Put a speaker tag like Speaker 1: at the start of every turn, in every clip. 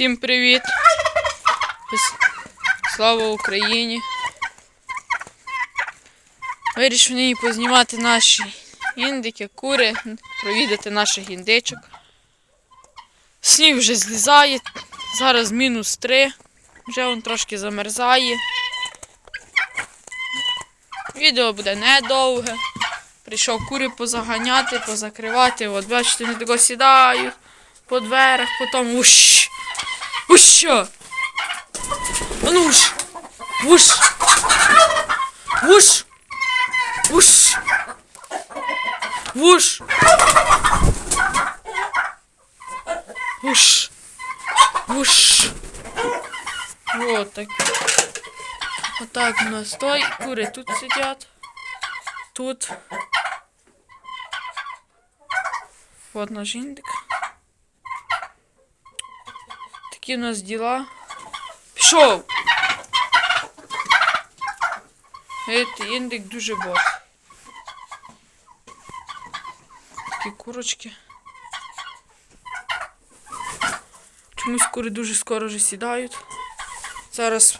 Speaker 1: Всім привіт! Слава Україні! Вирішив нині познімати наші індики, кури, провідати наших індичок. Сніг вже злізає, зараз мінус 3, вже він трошки замерзає. Відео буде недовге. Прийшов кури позаганяти, позакривати. От бачите, вони тако сідають по дверях, потім уш. Уш! А ну уш! Уш! Уш! Уш! Уш! Уш! Уш! Вот так. Вот так у нас той. Кури тут сидят. Тут. Вот наш індик. Такі у нас діла. Пішов! Індик дуже бос. Такі курочки. Чомусь кури дуже скоро вже сідають. Зараз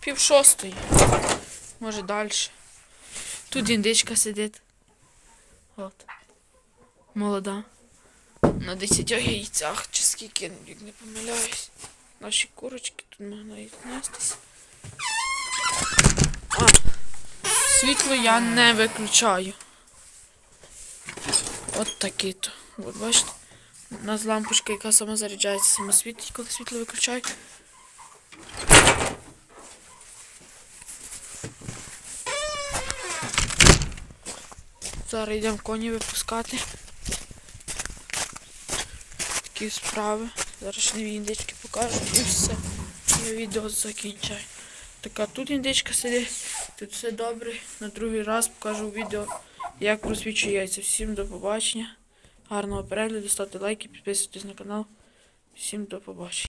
Speaker 1: пів шостої. Може далі. Тут індичка сидить. От. Молода. На 10 яйцях, скільки, як не помиляюсь. Наші курочки тут можна нестись. А, світло я не виключаю. От такі то. От бачите? У нас лампочка, яка сама заряджається, сама світить, коли світло виключаю. Зараз йдемо коні випускати. Такі справи. Зараз нові індички покажу і все. Я відео закінчаю. Така тут індичка сидить, тут все добре. На другий раз покажу відео, як просвічу яйця. Всім до побачення. Гарного перегляду, ставте лайки, підписуйтесь на канал. Всім до побачення.